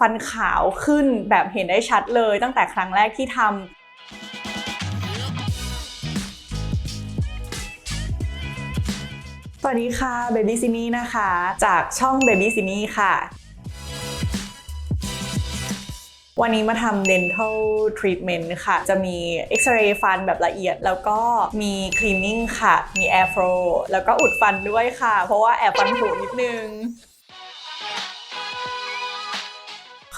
ฟันขาวขึ้นแบบเห็นได้ชัดเลยตั้งแต่ครั้งแรกที่ทำสวัสดีค่ะ Baby c i n y นะคะ จากช่อง Baby c i n y ค่ะ วันนี้มาทำ dental treatment ค่ะ จะมี X-ray ฟันแบบละเอียด แล้วก็มี cleaning ค่ะ มี air flow แล้วก็อุดฟันด้วยค่ะ เพราะว่าแอบฟันผุนิดนึง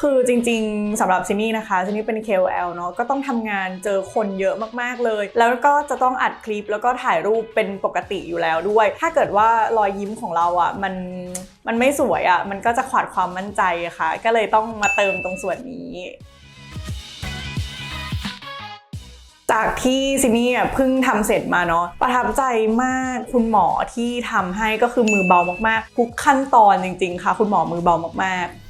คือจริงๆสำหรับซินี่นะคะซินี่เป็น KOL เนาะก็ต้องทำงานเจอคนเยอะมากๆเลย แล้วก็จะต้องอัดคลิปแล้วก็ถ่ายรูปเป็นปกติอยู่แล้วด้วย ถ้าเกิดว่ารอยยิ้มของเราอะ่ะมันมันไม่สวยอะ่ะมันก็จะขาดความมั่นใจะค่ะ ก็เลยต้องมาเติมตรงส่วนนี้จากที่ซินี่เพิ่งทำเสร็จมาเนาะประทับใจมากคุณหมอที่ทำให้ก็คือมือเบามากๆทุกขั้นตอนจริง ๆ ค่ะ คุณหมอมือเบามากๆ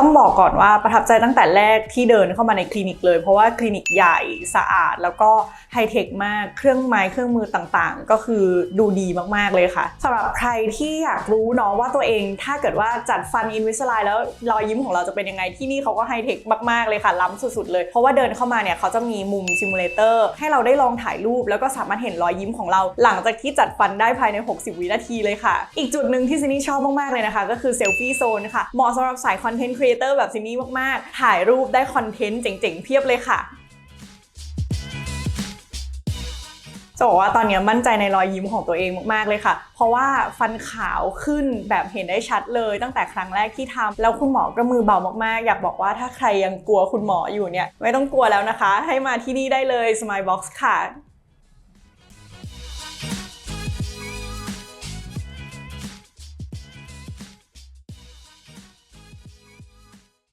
ต้องบอกก่อนว่าประทับใจตั้งแต่แรกที่เดินเข้ามาในคลินิกเลย เพราะว่าคลินิกใหญ่สะอาด แล้วก็ไฮเทคมากเครื่องไม้เครื่องมือต่างๆ ก็คือดูดีมากๆเลยค่ะสำหรับใครที่อยากรู้เนาะว่าตัวเองถ้าเกิดว่าจัดฟันอินวิสไลแล้วรอยยิ้มของเราจะเป็นยังไงที่นี่เขาก็ไฮเทคมากๆเลยค่ะ ล้ำสุดๆเลย เพราะว่าเดินเข้ามาเนี่ยเขาจะมีมุมซิมูเลเตอร์ให้เราได้ลองถ่ายรูป แล้วก็สามารถเห็นรอยยิ้มของเรา หลังจากที่จัดฟันได้ภายใน 60 วินาทีเลยค่ะ อีกจุดหนึ่งที่ซินนี่ชอบมากๆเลยนะคะ ก็คือเซลฟี่โซนค่ะเหมาะสำหรับสายคอนเทนต์ครีเอเตอร์แบบซินนี่มากๆ ถ่ายรูปได้คอนเทนต์เจ๋งๆ เพียบเลยค่ะจะบอกว่าตอนนี้มั่นใจในรอยยิ้มของตัวเองมาก ๆ เลยค่ะ เพราะว่าฟันขาวขึ้นแบบเห็นได้ชัดเลยตั้งแต่ครั้งแรกที่ทำแล้วคุณหมอก็มือเบามาก ๆ อยากบอกว่าถ้าใครยังกลัวคุณหมออยู่เนี่ย ไม่ต้องกลัวแล้วนะคะ ให้มาที่นี่ได้เลย Smile Box ค่ะ